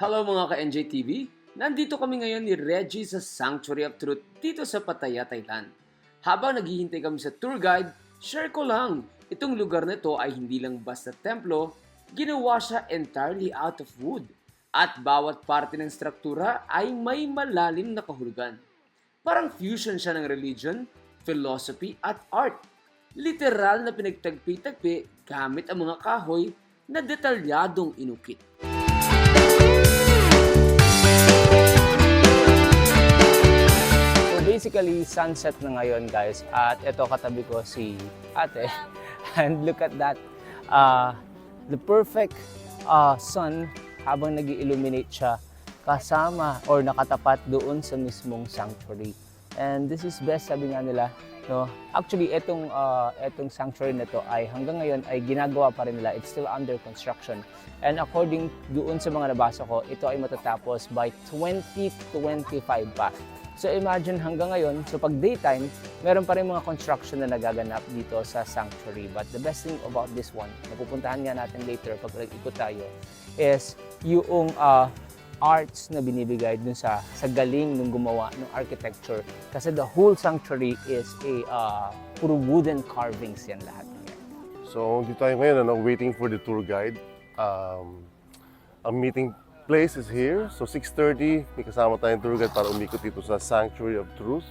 Hello mga ka-NJTV! Nandito kami ngayon ni Reggie sa Sanctuary of Truth dito sa Pattaya, Thailand. Habang naghihintay kami sa tour guide, share ko lang, itong lugar na ito ay hindi lang basta templo, ginawa siya entirely out of wood. At bawat parte ng struktura ay may malalim na kahulugan. Parang fusion siya ng religion, philosophy at art. Literal na pinagtagpi-tagpi gamit ang mga kahoy na detalyadong inukit. Basically, sunset na ngayon guys. At ito katabi ko si ate. And look at that. Uh, the perfect uh, sun habang nag illuminate siya kasama or nakatapat doon sa mismong sanctuary. And this is best sabi nga nila. No? Actually, etong, uh, etong sanctuary na to ay hanggang ngayon ay ginagawa pa rin nila. It's still under construction. And according doon sa mga nabasa ko, ito ay matatapos by 2025 pa. So imagine hanggang ngayon, so pag daytime, meron pa rin mga construction na nagaganap dito sa sanctuary. But the best thing about this one, napupuntahan nga natin later pag nag-ikot tayo, is yung uh, arts na binibigay dun sa, sa galing nung gumawa ng architecture. Kasi the whole sanctuary is a uh, puro wooden carvings yan lahat. So, dito tayo ngayon, ano, waiting for the tour guide. Um, ang meeting place is here. So, 6.30, may kasama tayong tour guide para umikot dito sa Sanctuary of Truth.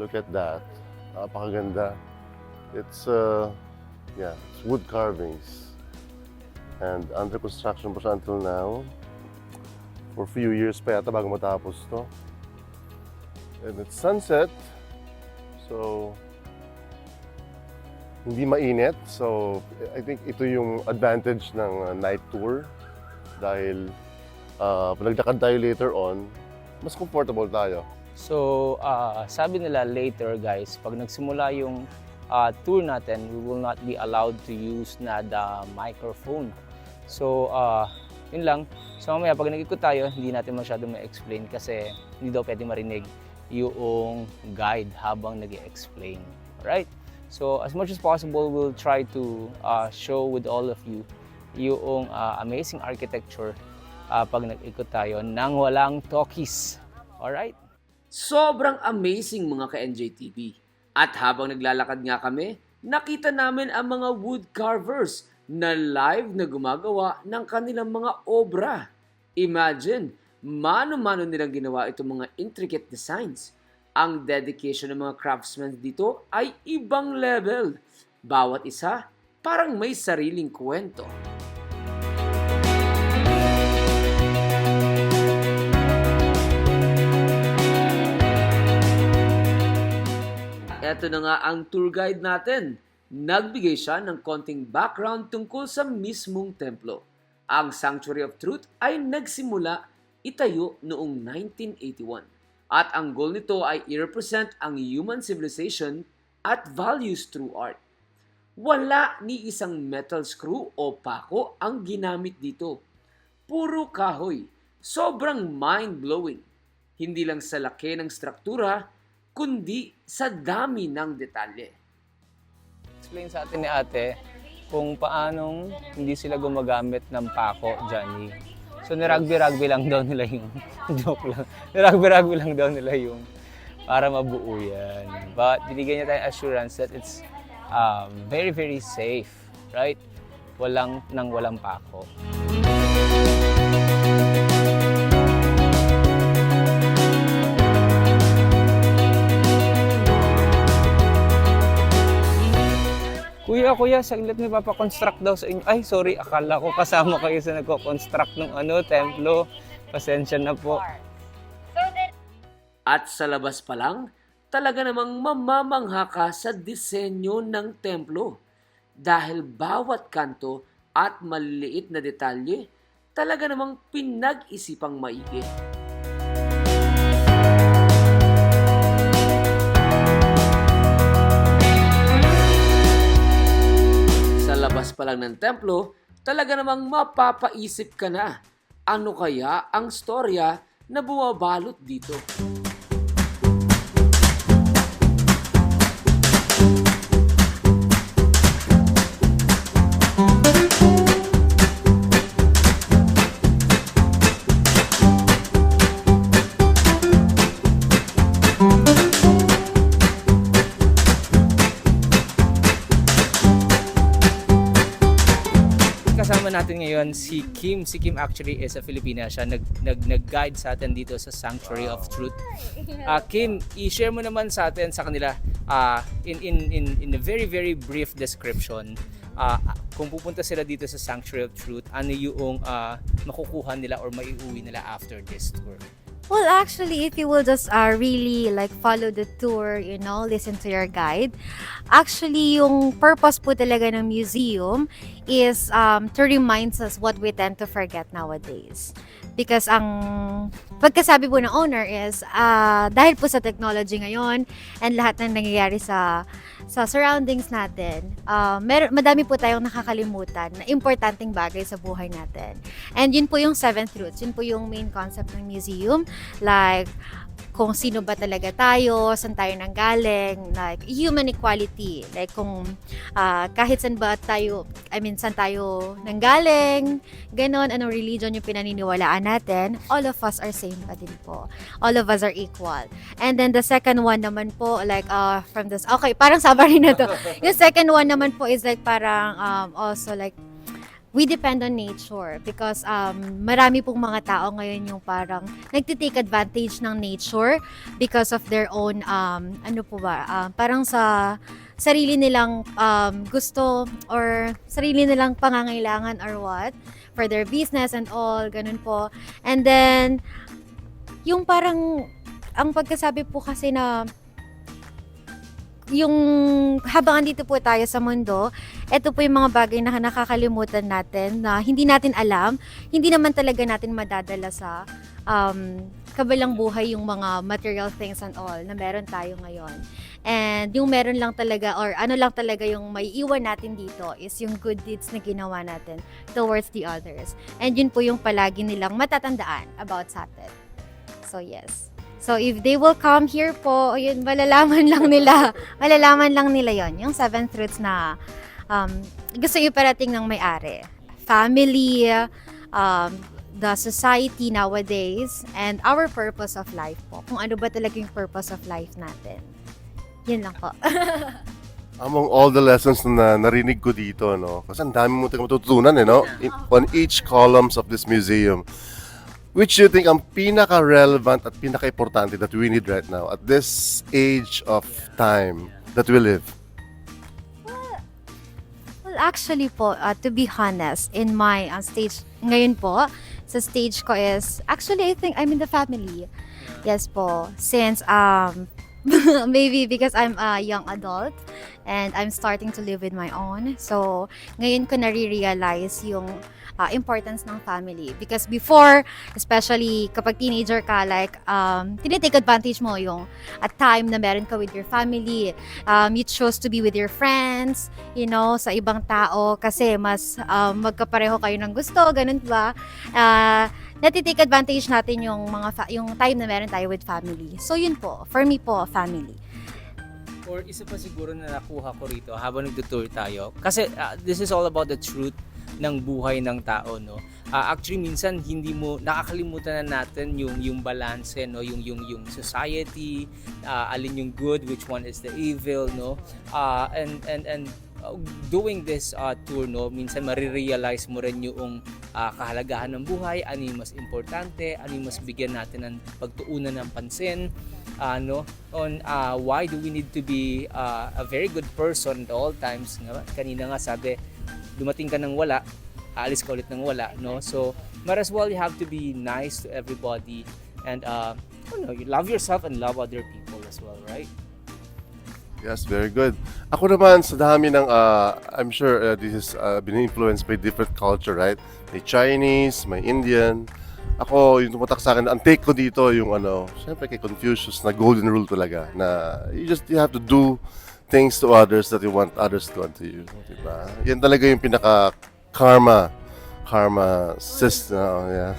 Look at that. Napakaganda. It's, uh, yeah, it's wood carvings. And under construction pa siya until now. For few years pa yata bago matapos to. And it's sunset. So, hindi mainit. So, I think ito yung advantage ng uh, night tour dahil uh, naglakad tayo later on, mas comfortable tayo. So, uh, sabi nila later guys, pag nagsimula yung uh, tour natin, we will not be allowed to use na the microphone. So, uh, yun lang. So, mamaya pag nag-ikot tayo, hindi natin masyado ma-explain kasi hindi daw pwede marinig yung guide habang nag explain Alright? So, as much as possible, we'll try to uh, show with all of you yung uh, amazing architecture uh, pag nag-ikot tayo nang walang talkies. Alright? Sobrang amazing mga ka-NJTV. At habang naglalakad nga kami, nakita namin ang mga wood carvers na live na gumagawa ng kanilang mga obra. Imagine, mano-mano nilang ginawa itong mga intricate designs. Ang dedication ng mga craftsmen dito ay ibang level. Bawat isa, parang may sariling kwento. Ito na nga ang tour guide natin. Nagbigay siya ng konting background tungkol sa mismong templo. Ang Sanctuary of Truth ay nagsimula itayo noong 1981. At ang goal nito ay i-represent ang human civilization at values through art. Wala ni isang metal screw o pako ang ginamit dito. Puro kahoy. Sobrang mind-blowing. Hindi lang sa laki ng struktura, kundi sa dami ng detalye. Explain sa atin ni ate kung paanong hindi sila gumagamit ng pako, Johnny. So, nirugby-rugby lang daw nila yung, joke lang, nirugby-rugby lang daw nila yung para mabuo yan. But binigyan niya tayong assurance that it's um, very, very safe, right? Walang nang walang pako. Kuya, kuya, saglit may papakonstruct daw sa inyo. Ay, sorry, akala ko kasama kayo sa nagko-construct ng ano, templo. Pasensya na po. At sa labas pa lang, talaga namang mamamangha ka sa disenyo ng templo. Dahil bawat kanto at maliliit na detalye, talaga namang pinag-isipang maigi. Lang ng templo, talaga namang mapapaisip ka na. Ano kaya ang storya na bumabalot dito? Natin ngayon si Kim. Si Kim actually is a Filipina. Siya nag, nag, nag-guide sa atin dito sa Sanctuary of Truth. Ah, Kim, i-share mo naman sa atin sa kanila ah, in, in, in, in a very, very brief description ah, kung pupunta sila dito sa Sanctuary of Truth, ano yung ah, makukuha nila or maiuwi nila after this tour? Well, actually, if you will just uh, really like follow the tour, you know, listen to your guide. Actually, yung purpose po talaga ng museum is um, to remind us what we tend to forget nowadays. Because ang pagkasabi po ng owner is uh, dahil po sa technology ngayon and lahat ng nangyayari sa sa surroundings natin, uh, mer- madami po tayong nakakalimutan na importanteng bagay sa buhay natin. And yun po yung seventh roots, yun po yung main concept ng museum. Like kung sino ba talaga tayo, saan tayo nanggaling, like human equality, like kung ah, kahit saan ba tayo, I mean, saan tayo nanggaling, ganon, anong religion yung pinaniniwalaan natin, all of us are same pa din po. All of us are equal. And then the second one naman po, like uh, from this, okay, parang summary na to. yung second one naman po is like parang um, also like we depend on nature because um, marami pong mga tao ngayon yung parang nagtitake advantage ng nature because of their own um, ano po ba um, parang sa sarili nilang um, gusto or sarili nilang pangangailangan or what for their business and all ganun po. And then yung parang ang pagkasabi po kasi na yung habang andito po tayo sa mundo, ito po yung mga bagay na nakakalimutan natin na hindi natin alam, hindi naman talaga natin madadala sa um, kabilang buhay yung mga material things and all na meron tayo ngayon. And yung meron lang talaga or ano lang talaga yung may iwan natin dito is yung good deeds na ginawa natin towards the others. And yun po yung palagi nilang matatandaan about sa atin. So yes. So if they will come here po, yun, malalaman lang nila, malalaman lang nila yon yung seven truths na um, gusto iparating ng may-ari. Family, um, the society nowadays, and our purpose of life po. Kung ano ba talaga yung purpose of life natin. Yun lang po. Among all the lessons na narinig ko dito, no? Kasi ang dami mo tayong matututunan, eh, no? In- on each columns of this museum. Which you think ang pinaka-relevant at pinaka-importante that we need right now at this age of time that we live? Well, actually po, uh, to be honest, in my uh, stage, ngayon po, sa stage ko is, actually, I think I'm in the family. Yes po. Since, um, maybe because I'm a young adult and I'm starting to live with my own. So, ngayon ko nare-realize yung uh, importance ng family. Because before, especially kapag teenager ka, like, um, tinitake advantage mo yung at time na meron ka with your family. Um, you chose to be with your friends, you know, sa ibang tao kasi mas um, magkapareho kayo ng gusto, ganun ba? Uh, natitake advantage natin yung mga fa- yung time na meron tayo with family. So yun po, for me po, family. Or isa pa siguro na nakuha ko rito habang nagtutour tayo. Kasi ah, this is all about the truth ng buhay ng tao, no? Ah, actually minsan hindi mo nakakalimutan na natin yung yung balance, no, yung yung yung society, ah, alin yung good, which one is the evil, no? Ah, and and and uh, doing this uh, tour, no, minsan marirealize mo rin yung ah, kahalagahan ng buhay, ano yung mas importante, ano yung mas bigyan natin ng pagtuunan ng pansin, ano on uh, why do we need to be uh, a very good person at all times nga kanina nga sabi dumating ka ng wala aalis ka ulit ng wala no so might as well you have to be nice to everybody and uh, you know, you love yourself and love other people as well right Yes, very good. Ako naman, sa dami ng, uh, I'm sure uh, this is uh, been influenced by different culture, right? May Chinese, may Indian. Ako, yung tumutak sa akin, ang take ko dito, yung ano, syempre kay Confucius, na golden rule talaga, na you just, you have to do things to others that you want others to do to you. Diba? Yan talaga yung pinaka karma, karma system, oh, yeah.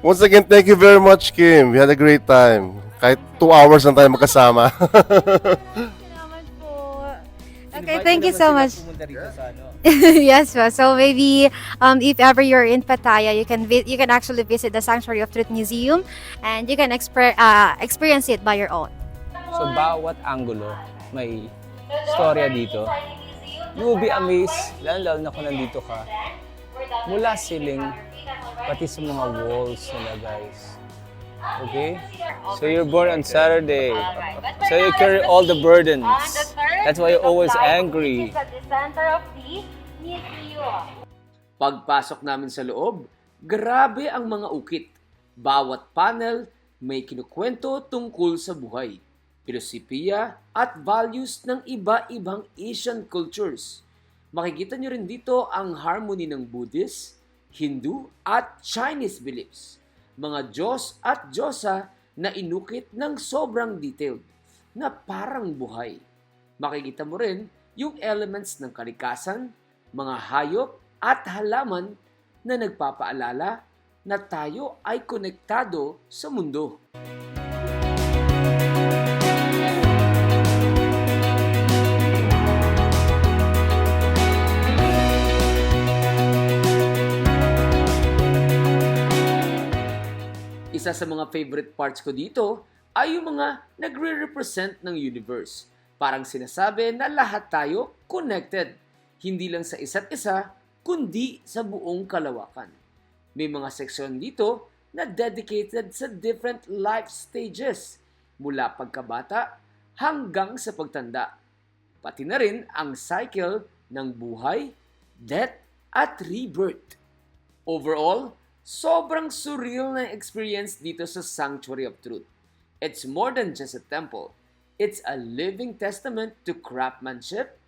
Once again, thank you very much, Kim. We had a great time. Kahit two hours lang tayo magkasama. Okay, thank you so much. yes, so maybe um, if ever you're in Pattaya, you can vi- you can actually visit the Sanctuary of Truth Museum, and you can expre- uh, experience it by your own. So bawat angulo may storya dito you will be amazed, lalo na kung nandito ka, mula ceiling, pati sa mga walls nila guys. Okay? So you're born on Saturday. So you carry all the burdens. That's why you're always angry. Pagpasok namin sa loob, grabe ang mga ukit. Bawat panel may kinukwento tungkol sa buhay, filosofiya at values ng iba-ibang Asian cultures. Makikita nyo rin dito ang harmony ng Buddhist, Hindu at Chinese beliefs. Mga Diyos at Diyosa na inukit ng sobrang detailed na parang buhay. Makikita mo rin yung elements ng kalikasan, mga hayop at halaman na nagpapaalala na tayo ay konektado sa mundo. Sa mga favorite parts ko dito ay yung mga nagre-represent ng universe. Parang sinasabi na lahat tayo connected. Hindi lang sa isa't isa, kundi sa buong kalawakan. May mga seksyon dito na dedicated sa different life stages, mula pagkabata hanggang sa pagtanda. Pati na rin ang cycle ng buhay, death, at rebirth. Overall, sobrang surreal na experience dito sa Sanctuary of Truth. It's more than just a temple. It's a living testament to craftsmanship,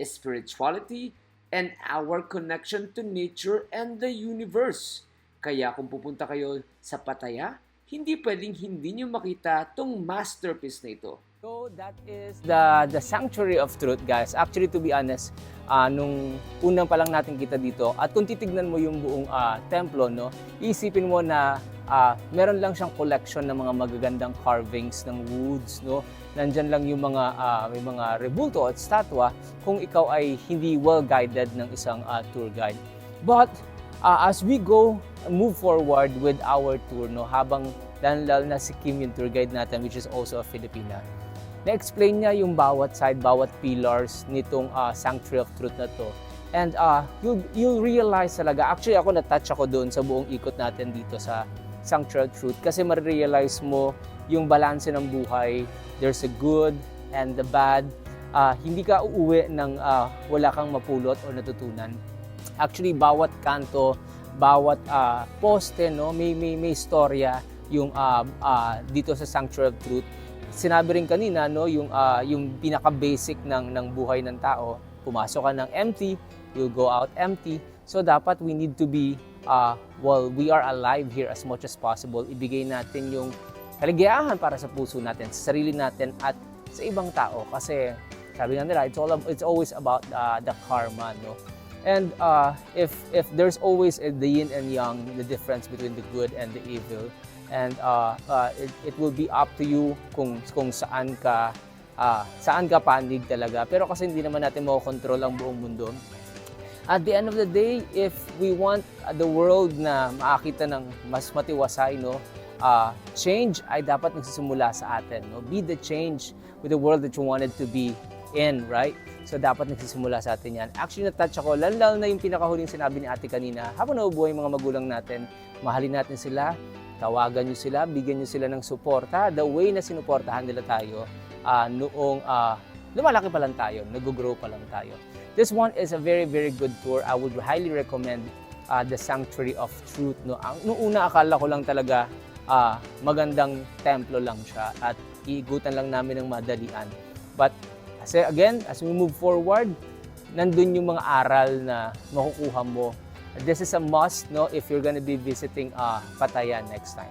spirituality, and our connection to nature and the universe. Kaya kung pupunta kayo sa Pataya, hindi pwedeng hindi nyo makita tong masterpiece na ito. So that is the the sanctuary of truth, guys. Actually, to be honest, ah, nung unang pa lang natin kita dito, at kung titignan mo yung buong ah, templo, no, isipin mo na ah, meron lang siyang collection ng mga magagandang carvings ng woods, no. Nandyan lang yung mga ah, may mga rebulto at statwa kung ikaw ay hindi well guided ng isang ah, tour guide. But ah, as we go move forward with our tour, no, habang lalo na si Kim yung tour guide natin, which is also a Filipina, na-explain niya yung bawat side, bawat pillars nitong ah, Sanctuary of Truth na to. And uh, you'll, you'll realize talaga, actually ako na-touch ako doon sa buong ikot natin dito sa Sanctuary of Truth kasi marirealize mo yung balanse ng buhay. There's a good and the bad. Ah, hindi ka uuwi ng ah, wala kang mapulot o natutunan. Actually, bawat kanto, bawat ah, poste, no, may, may, may storya yung ah, ah, dito sa Sanctuary of Truth sinabi rin kanina no yung ah, yung pinaka basic ng ng buhay ng tao pumasok ka ng empty you'll go out empty so dapat we need to be uh, while we are alive here as much as possible. Ibigay natin yung kaligayahan para sa puso natin sa sarili natin at sa ibang tao. Kasi sabi nga nila it's all it's always about uh, the karma no? And uh, if if there's always the yin and yang the difference between the good and the evil and uh, uh, it, it will be up to you kung kung saan ka ah, saan ka panig talaga. Pero kasi hindi naman natin makokontrol ang buong mundo. At the end of the day if we want uh, the world na makakita ng mas matiwasay no ah, change ay dapat nagsisimula sa atin no? Be the change with the world that you wanted to be in right? So dapat nagsisimula sa atin yan. Actually na-touch ako. Lalo na yung pinakahuling sinabi ni ate kanina. Habang nabubuhay mga magulang natin. Mahalin natin sila tawagan nyo sila, bigyan nyo sila ng suporta, the way na sinuportahan nila tayo ah, noong ah, lumalaki pa lang tayo, nag-grow pa lang tayo. This one is a very, very good tour. I would highly recommend ah, the Sanctuary of Truth. No? Ang, noong una, akala ko lang talaga ah, magandang templo lang siya at iigutan lang namin ng madalian. But kasi again, as we move forward, nandun yung mga aral na makukuha mo This is a must no if you're gonna be visiting uh, Pattaya next time.